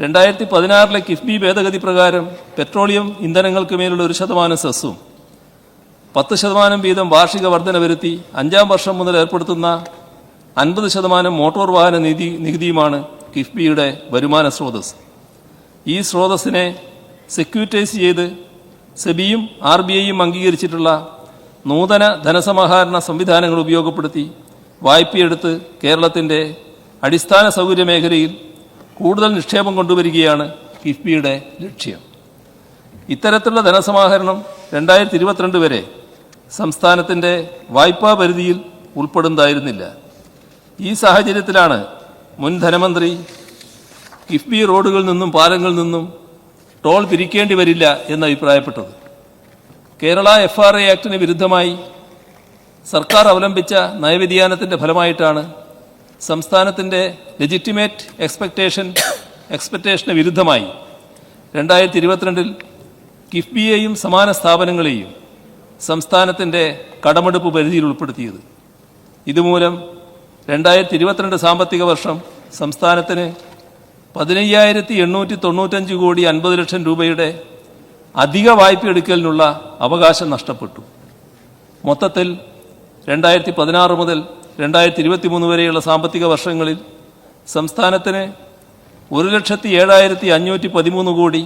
രണ്ടായിരത്തി പതിനാറിലെ കിഫ്ബി ഭേദഗതി പ്രകാരം പെട്രോളിയം ഇന്ധനങ്ങൾക്ക് മേലുള്ള ഒരു ശതമാനം സെസ്സും പത്ത് ശതമാനം വീതം വാർഷിക വർധന വരുത്തി അഞ്ചാം വർഷം മുതൽ ഏർപ്പെടുത്തുന്ന അൻപത് ശതമാനം മോട്ടോർ വാഹന നികുതി നികുതിയുമാണ് കിഫ്ബിയുടെ വരുമാന സ്രോതസ് ഈ സ്രോതസ്സിനെ സെക്യൂരിറ്റൈസ് ചെയ്ത് സെബിയും ആർ ബി ഐയും അംഗീകരിച്ചിട്ടുള്ള നൂതന ധനസമാഹരണ സംവിധാനങ്ങൾ ഉപയോഗപ്പെടുത്തി വായ്പയെടുത്ത് കേരളത്തിന്റെ അടിസ്ഥാന സൗകര്യ മേഖലയിൽ കൂടുതൽ നിക്ഷേപം കൊണ്ടുവരികയാണ് കിഫ്ബിയുടെ ലക്ഷ്യം. ഇത്തരത്തിലുള്ള ധനസമാഹരണം രണ്ടായിരത്തി ഇരുപത്തിരണ്ട് വരെ സംസ്ഥാനത്തിന്റെ വായ്പാ പരിധിയിൽ ഉൾപ്പെടുന്നതായിരുന്നില്ല. ഈ സാഹചര്യത്തിലാണ് മുൻ ധനമന്ത്രി കിഫ്ബി റോഡുകളിൽ നിന്നും പാലങ്ങളിൽ നിന്നും ടോൾ പിരിക്കേണ്ടി വരില്ല എന്ന് അഭിപ്രായപ്പെട്ടത്. കേരള എഫ് ആർ എ ആക്ടിന് വിരുദ്ധമായി സർക്കാർ അവലംബിച്ച നയവ്യതിയാനത്തിന്റെ ഫലമായിട്ടാണ് സംസ്ഥാനത്തിന്റെ ലെജിറ്റിമേറ്റ് എക്സ്പെക്ടേഷൻ എക്സ്പെക്ടേഷന് വിരുദ്ധമായി രണ്ടായിരത്തി ഇരുപത്തിരണ്ടിൽ കിഫ്ബിയെയും സമാന സ്ഥാപനങ്ങളെയും സംസ്ഥാനത്തിന്റെ കടമെടുപ്പ് പരിധിയിൽ ഉൾപ്പെടുത്തിയത്. ഇതുമൂലം രണ്ടായിരത്തി ഇരുപത്തിരണ്ട് സാമ്പത്തിക വർഷം സംസ്ഥാനത്തിന് പതിനയ്യായിരത്തി എണ്ണൂറ്റി തൊണ്ണൂറ്റഞ്ച് കോടി അൻപത് ലക്ഷം രൂപയുടെ അധിക വായ്പ എടുക്കലിനുള്ള അവകാശം നഷ്ടപ്പെട്ടു. മൊത്തത്തിൽ രണ്ടായിരത്തി പതിനാറ് മുതൽ രണ്ടായിരത്തി ഇരുപത്തി മൂന്ന് വരെയുള്ള സാമ്പത്തിക വർഷങ്ങളിൽ സംസ്ഥാനത്തിന് ഒരു ലക്ഷത്തി ഏഴായിരത്തി അഞ്ഞൂറ്റി പതിമൂന്ന് കോടി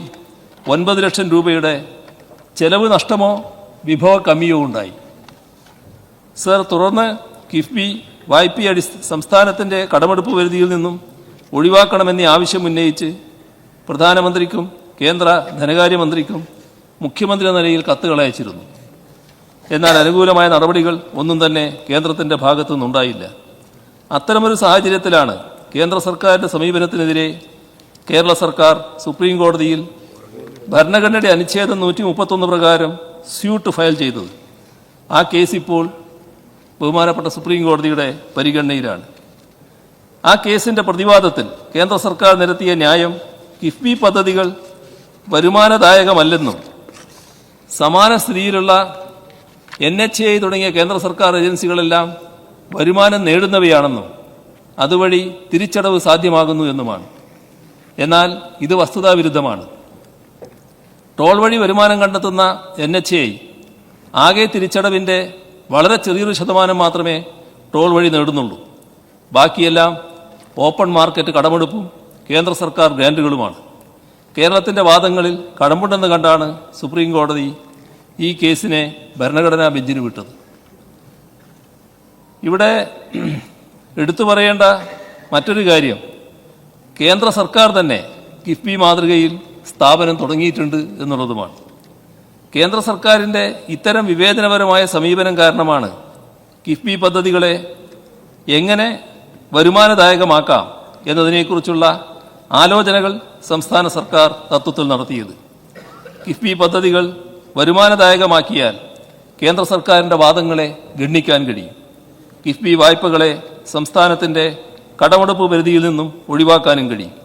ഒൻപത് ലക്ഷം രൂപയുടെ ചെലവ് നഷ്ടമോ വിഭവ കമ്മിയോ ഉണ്ടായി. സർ തുടർന്ന് കിഫ്ബി വായ്പ അടി സംസ്ഥാനത്തിന്റെ കടമെടുപ്പ് പരിധിയിൽ നിന്നും ഒഴിവാക്കണമെന്ന ആവശ്യം ഉന്നയിച്ച് പ്രധാനമന്ത്രിക്കും കേന്ദ്ര ധനകാര്യമന്ത്രിക്കും മുഖ്യമന്ത്രി എന്ന നിലയിൽ കത്തുകൾ അയച്ചിരുന്നു. എന്നാൽ അനുകൂലമായ നടപടികൾ ഒന്നും തന്നെ കേന്ദ്രത്തിന്റെ ഭാഗത്തുനിന്നുണ്ടായില്ല. അത്തരമൊരു സാഹചര്യത്തിലാണ് കേന്ദ്ര സർക്കാരിന്റെ സമീപനത്തിനെതിരെ കേരള സർക്കാർ സുപ്രീം കോടതിയിൽ ഭരണഘടനയുടെ അനുച്ഛേദം നൂറ്റി മുപ്പത്തൊന്ന് പ്രകാരം സ്യൂട്ട് ഫയൽ ചെയ്തത്. ആ കേസ് ഇപ്പോൾ ബഹുമാനപ്പെട്ട സുപ്രീം കോടതിയുടെ പരിഗണനയിലാണ്. ആ കേസിന്റെ പ്രതിവാദത്തിൽ കേന്ദ്ര സർക്കാർ നിരത്തിയ ന്യായം കിഫ്ബി പദ്ധതികൾ വരുമാനദായകമല്ലെന്നും സമാന സ്ഥിതിയിലുള്ള എൻ എച്ച് ഐ തുടങ്ങിയ കേന്ദ്ര സർക്കാർ ഏജൻസികളെല്ലാം വരുമാനം നേടുന്നവയാണെന്നും അതുവഴി തിരിച്ചടവ് സാധ്യമാകുന്നു എന്നുമാണ്. എന്നാൽ ഇത് വസ്തുതാവിരുദ്ധമാണ്. ടോൾ വഴി വരുമാനം കണ്ടെത്തുന്ന എൻ എച്ച് ഐ ആകെ തിരിച്ചടവിന്റെ വളരെ ചെറിയൊരു ശതമാനം മാത്രമേ ടോൾ വഴി നേടുന്നുള്ളൂ. ബാക്കിയെല്ലാം ഓപ്പൺ മാർക്കറ്റ് കടമെടുപ്പും കേന്ദ്ര സർക്കാർ ഗ്രാൻഡുകളുമാണ് കേരളത്തിന്റെ വാദങ്ങളിൽ കടമ്പുണ്ടെന്ന് കണ്ടാണ് സുപ്രീം കോടതി ഈ കേസിനെ ഭരണഘടനാ ബെഞ്ചിന് വിട്ടത്. ഇവിടെ എടുത്തു പറയേണ്ട മറ്റൊരു കാര്യം കേന്ദ്ര സർക്കാർ തന്നെ കിഫ്ബി മാതൃകയിൽ സ്ഥാപനം തുടങ്ങിയിട്ടുണ്ട് എന്നുള്ളതുമാണ്. കേന്ദ്ര സർക്കാരിന്റെ ഇത്തരം വിവേചനപരമായ സമീപനം കാരണമാണ് കിഫ്ബി പദ്ധതികളെ എങ്ങനെ വരുമാനദായകമാക്കാം എന്നതിനെക്കുറിച്ചുള്ള ആലോചനകൾ സംസ്ഥാന സർക്കാർ തത്വത്തിൽ നടത്തിയത്. കിഫ്ബി പദ്ധതികൾ വരുമാനദായകമാക്കിയാൽ കേന്ദ്ര സർക്കാരിന്റെ വാദങ്ങളെ ഗണ്ണിക്കാൻ കഴിയും. കിഫ്ബി വായ്പകളെ സംസ്ഥാനത്തിന്റെ കടമെടുപ്പ് പരിധിയിൽ നിന്നും ഒഴിവാക്കാനും കഴിയും.